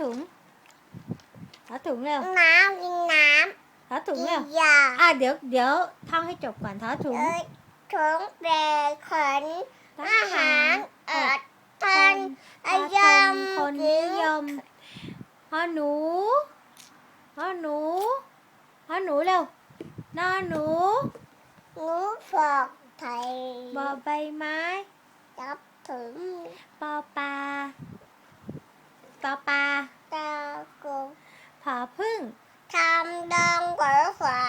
ถุงถอถุงเร็ว น้ำกินน้ถอำถุงกิเร็วนยาอะเดี๋ยวเดี๋ยวท่องให้จบก่อนถอถุง เอ้ยถุงแปลขนทอาหารอดทนออายยมมคนนิยมฮอหนูฮอหนูฮอหนูเร็วนอหนูหนูฝอกไทยบอใบไม้ จับถุง ปอปลา ปอปลาตากุผอพึ่งทำดองกว่าฝา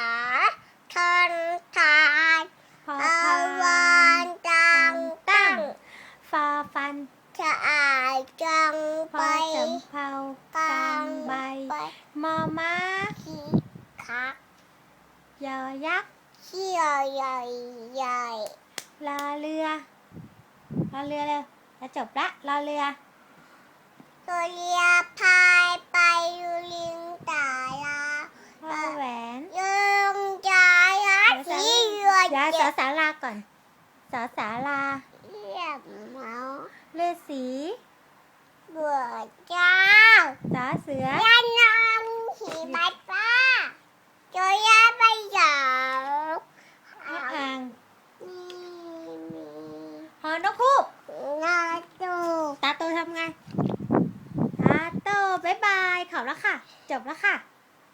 ทนทานพออาพานวันจังตั้งฟอฟันจะอายจังพไปอสำเภากลางใบ ไปมอม้าขี้คักยอยักษ์ขี้ใหญ่ใหญ่ใหญ่รอเรือรอเรือเร็วจะจบละรอเรือ ตัวเรียพายไปยูลิงตาลาวอแหวนยุงจายาสีเรือเดี๋ยวสเจ็อบสาราก่อนสอสาราเรียบเมาเลือสีเบื่อเจ้าสอเสือยานองหีบัดฟ้าจอยาไปเหยา อ่าง มี ฮอนกคูก มีนาจู ตาโตทำไงตาโต บายบายขอบแล้วค่ะ จบแล้วค่ะ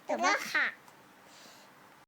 จบแล้วค่ะ